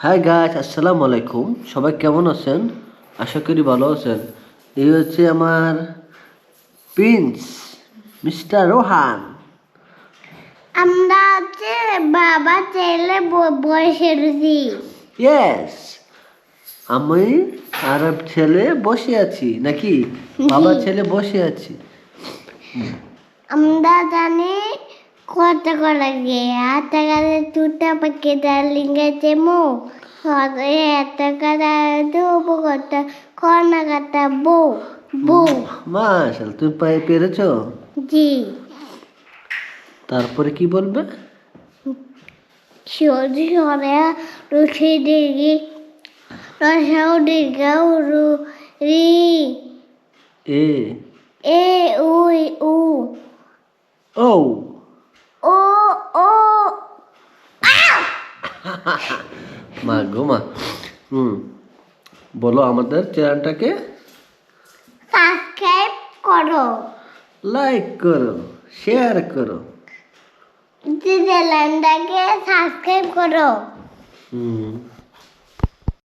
High গাছ আসসালামু আলাইকুম সবাই কেমন আছেন? আশা করি ভালো আছেন। এই হচ্ছে আমার প্রিন্স মিস্টার রোহান আমরা হচ্ছে বাবা ছেলে বসে রয়েছি ইয়েস আমি আর ছেলে বসে আছি নাকি? বাবা ছেলে বসে আছি। আমরা জানি কত করে গে হাত কাছে দুটা পাখি ডালিঙ্গে চেমো এত কাটা বউ বউ মাশাল তুমি পায়ে পেরেছ জি তারপরে কি বলবে সরি সরে রুচি দিঘি রসাও দিঘাও রু রি এ এ উই উ ও ও মা গো মা। হুম বলো আমাদের চ্যানেলটাকে। সাবস্ক্রাইব করো। লাইক করো শেয়ার করো। চ্যানেলটাকে সাবস্ক্রাইব করো। হুম।